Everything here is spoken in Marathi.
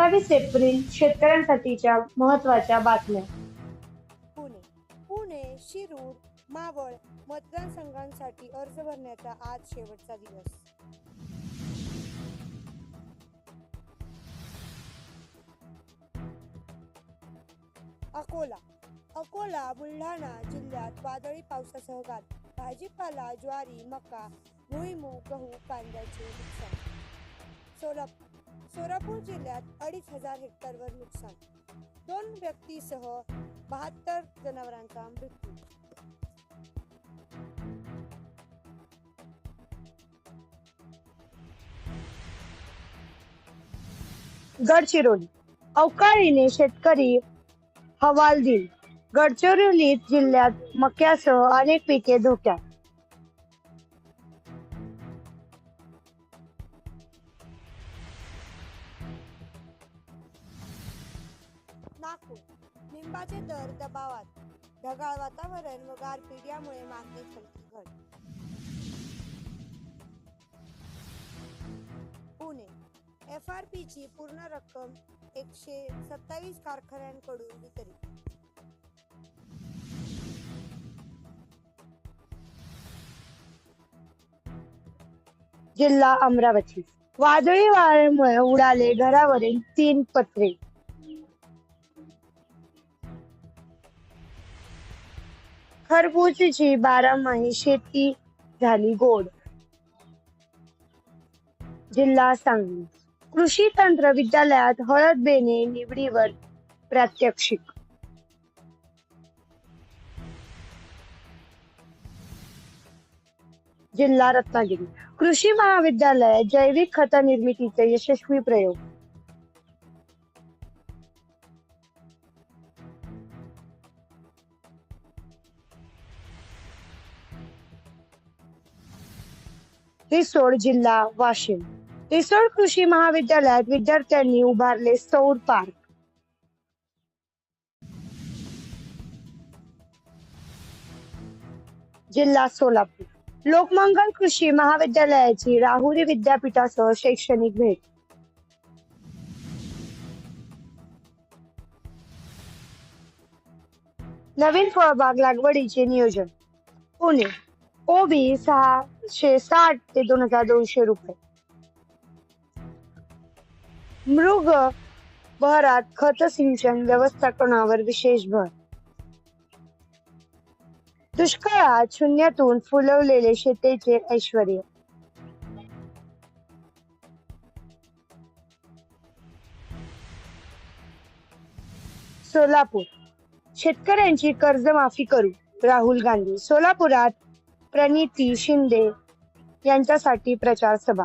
सत्तावीस एप्रिल शेतकऱ्यांसाठीच्या महत्त्वाच्या बातम्या. पुणे. पुणे शिरूर मावळ मतदारसंघांसाठी अर्ज भरण्याचा आज शेवटचा दिवस. अकोला. अकोला बुलढाणा जिल्ह्यात वादळी पावसासह गार. भाजीपाला ज्वारी मका भुईमूग गहू कांद्याचे नुकसान. सोलापूर. सोलापूर जिल्ह्यात अडीच हजार हेक्टरवर नुकसान. दोन व्यक्तीसह बहात्तर जनावरांचा मृत्यू. गडचिरोली. अवकाळीने शेतकरी हवालदिल. गडचिरोली जिल्ह्यात मक्यासह अनेक पिके धोक्यात. लिंबाचे दर दबावात ढगाळ वातावरण व गारपीट यामुळे मागणीत हलकी घट. पुणे एफ आर ची पूर्ण रक्कम एकशे सत्तावीस कारखान्यांकडून वितरित. जिल्हा अमरावती. वादळी वाऱ्यामुळे उडाले घरावरील तीन पत्रे. खरबूजची बारामाही शेती झाली गोड. जिल्हा सांगली. कृषी तंत्र विद्यालयात हळद बेने निवडीवर प्रात्यक्षिक. जिल्हा रत्नागिरी. कृषी महाविद्यालयात जैविक खत निर्मितीचे यशस्वी प्रयोग. रिसोड जिल्हा वाशिम. रिसोड कृषी महाविद्यालयात विद्यार्थ्यांनी उभारले सौर पार्क. जिल्हा सोलापूर. लोकमंगल कृषी महाविद्यालयाची राहुरी विद्यापीठासह शैक्षणिक भेट. नवीन फळबाग लागवडीचे नियोजन. पुणे. हो, ओबी सहाशे साठ ते दोन हजार दोनशे रुपये. मृग बहरात खत सिंचन व्यवस्थापनावर विशेष भर. दुष्काळात शून्यातून फुलवलेले शेतीचे ऐश्वर सोलापूर. शेतकऱ्यांची कर्जमाफी करू राहुल गांधी. सोलापुरात प्रणिती शिंदे यांच्यासाठी प्रचार सभा